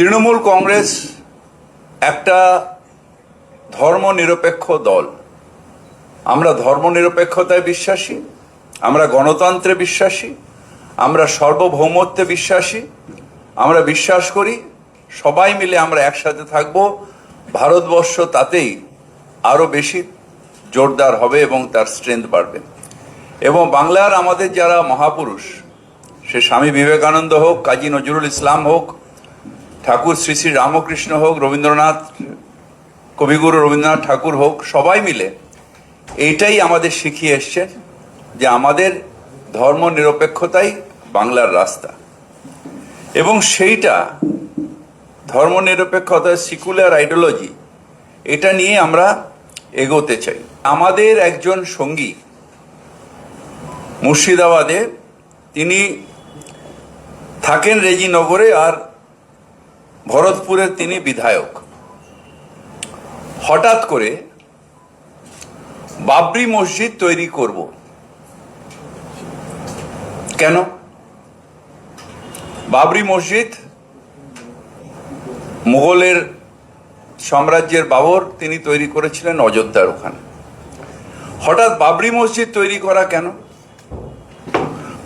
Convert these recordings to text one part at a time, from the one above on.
তৃণমূল কংগ্রেস একটা ধর্মনিরপেক্ষ দল। আমরা ধর্মনিরপেক্ষতায় বিশ্বাসী, আমরা গণতন্ত্রে বিশ্বাসী, আমরা সার্বভৌমত্বে বিশ্বাসী, আমরা বিশ্বাস করি, সবাই মিলে আমরা একসাথে থাকব। ভারতবর্ষ তাতেই আরও বেশি জোরদার হবে এবং তার স্ট্রেংথ বাড়বে। এবং বাংলার আমাদের যারা মহাপুরুষ, সে স্বামী বিবেকানন্দ হোক, কাজী নজরুল ইসলাম হোক ঠাকুর শ্রী শ্রী রামকৃষ্ণ হোক, রবীন্দ্রনাথ কবিগুরু রবীন্দ্রনাথ ঠাকুর হোক, সবাই মিলে এইটাই আমাদের শিখিয়ে এসছেন যে আমাদের ধর্ম নিরপেক্ষতাই বাংলার রাস্তা। এবং সেইটা ধর্ম নিরপেক্ষতা সিকুলার আইডিওলজি এটা নিয়ে আমরা এগোতে চাই। আমাদের একজন সঙ্গী মুর্শিদাবাদে, তিনি থাকেন রেজিনগরে আর ভরতপুরের তিনি বিধায়ক। হঠাৎ করে বাবরি মসজিদ তৈরি করব। কেন? বাবরি মসজিদ মুঘলের সাম্রাজ্যের বাবর, তিনি তৈরি করেছিলেন অযোধ্যার ওখানে। হঠাৎ বাবরি মসজিদ তৈরি করা কেন?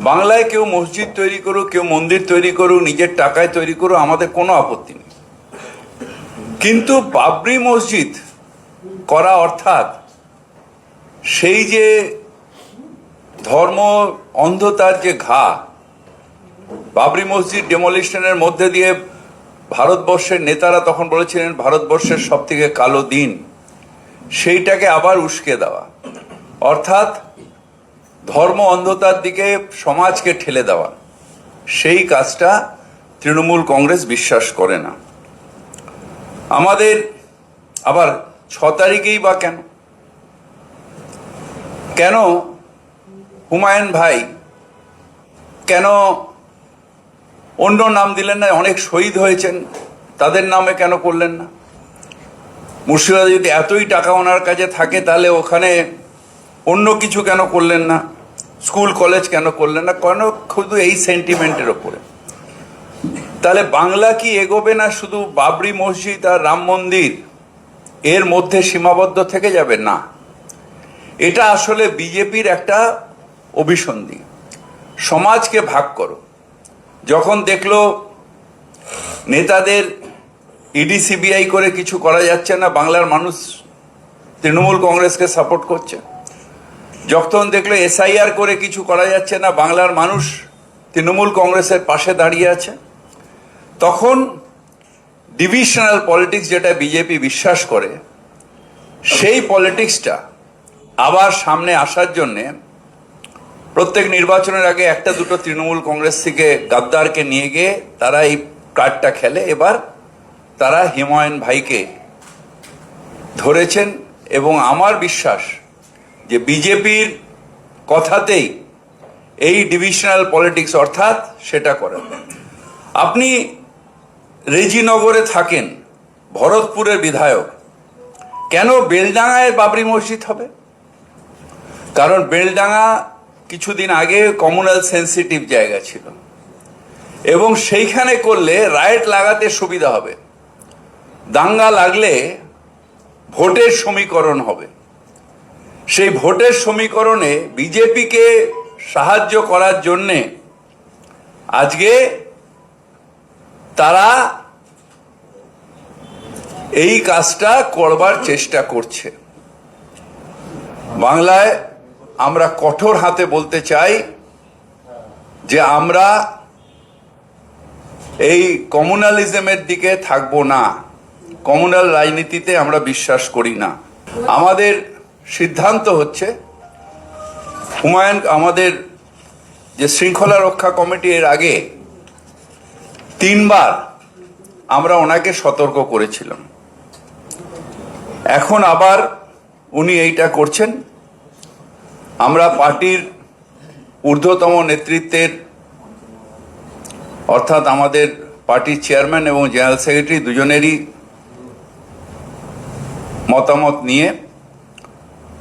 বাংলায় কেউ মসজিদ তৈরি করুক, কেউ মন্দির তৈরি করুক, নিজের টাকায় তৈরি করুক, আমাদের কোনো আপত্তি নেই। কিন্তু বাবরি মসজিদ করা অর্থাৎ সেই যে ধর্ম অন্ধতার যে ঘা, বাবরি মসজিদ ডেমোলিশনের মধ্যে দিয়ে ভারতবর্ষের নেতারা তখন বলেছিলেন, ভারতবর্ষের সব থেকে কালো দিন। সেইটাকে আবার উস্কে দেওয়া। অর্থাৎ ধর্ম অন্ধতার দিকে সমাজকে ঠেলে দেওয়া, সেই কাজটা তৃণমূল কংগ্রেস বিশ্বাস করে না। আমাদের আবার ছ তারিখেই বা কেন? কেন হুমায়ুন ভাই, কেন অন্য নাম দিলেন না, অনেক শহীদ হয়েছেন, তাদের নামে কেন করলেন না? মুর্শিদাবাদ যদি এতই টাকা ওনার কাছে থাকে, তাহলে ওখানে অন্য কিছু কেন করলেন না? স্কুল, কলেজ কেন করলেন না? কেন শুধু এই সেন্টিমেন্টের ওপরে? তাহলে বাংলা কি এগোবে না শুধু বাবরি মসজিদ আর রাম মন্দির? এর মধ্যে সীমাবদ্ধ থেকে যাবে? না। এটা আসলে বিজেপির একটা অভিসন্ধি। সমাজকে ভাগ করো। যখন দেখল নেতাদের ইডি সিবিআই করে কিছু করা যাচ্ছে না, বাংলার মানুষ তৃণমূল কংগ্রেসকে সাপোর্ট করছে। যখন দেখল এসআইআর করে কিছু করা যাচ্ছে না, বাংলার মানুষ তৃণমূল কংগ্রেসের পাশে দাঁড়িয়ে আছে, তখন ডিভিশনাল পলিটিক্স যেটা বিজেপি বিশ্বাস করে, সেই পলিটিক্সটা আবার সামনে আসার জন্যে প্রত্যেক নির্বাচনের আগে একটা দুটো তৃণমূল কংগ্রেস থেকে গাদ্দারকে নিয়ে গিয়ে তারা এই কার্ডটা খেলে। এবার তারা হিমায়ন ভাইকে ধরেছেন এবং আমার বিশ্বাস যে বিজেপির কথাতেই এই ডিভিশনাল পলিটিক্স অর্থাৎ সেটা করে। আপনি রেজিনগরে থাকেন, ভরতপুরের বিধায়ক, কেন বেলডাঙায় বাবরি মসজিদ হবে? কারণ বেলডাঙা কিছুদিন আগে কমিউনাল সেন্সিটিভ জায়গা ছিল। এবং সেইখানে করলে রাইট লাগাতে সুবিধা হবে। দাঙ্গা লাগলে ভোটের সমীকরণ হবে। সেই ভোটের সমীকরণে বিজেপিকে সাহায্য করার জন্যে আজকে তারা এই কাজটা করবার চেষ্টা করছে। বাংলায় আমরা কঠোর হাতে বলতে চাই যে আমরা এই কমিউনালিজমের দিকে থাকব না। কমিউনাল রাজনীতিতে আমরা বিশ্বাস করি না। আমাদের সিদ্ধান্ত হচ্ছে, হুমায়ুন আমাদের যে শৃঙ্খলা রক্ষা কমিটি এর আগে তিনবার আমরা ওনাকে সতর্ক করেছিলাম। এখন আবার উনি এইটা করছেন। আমরা পার্টির ঊর্ধ্বতম নেতৃত্বের, অর্থাৎ আমাদের পার্টির চেয়ারম্যান এবং জেনারেল সেক্রেটারি দুজনেরই মতামত নিয়ে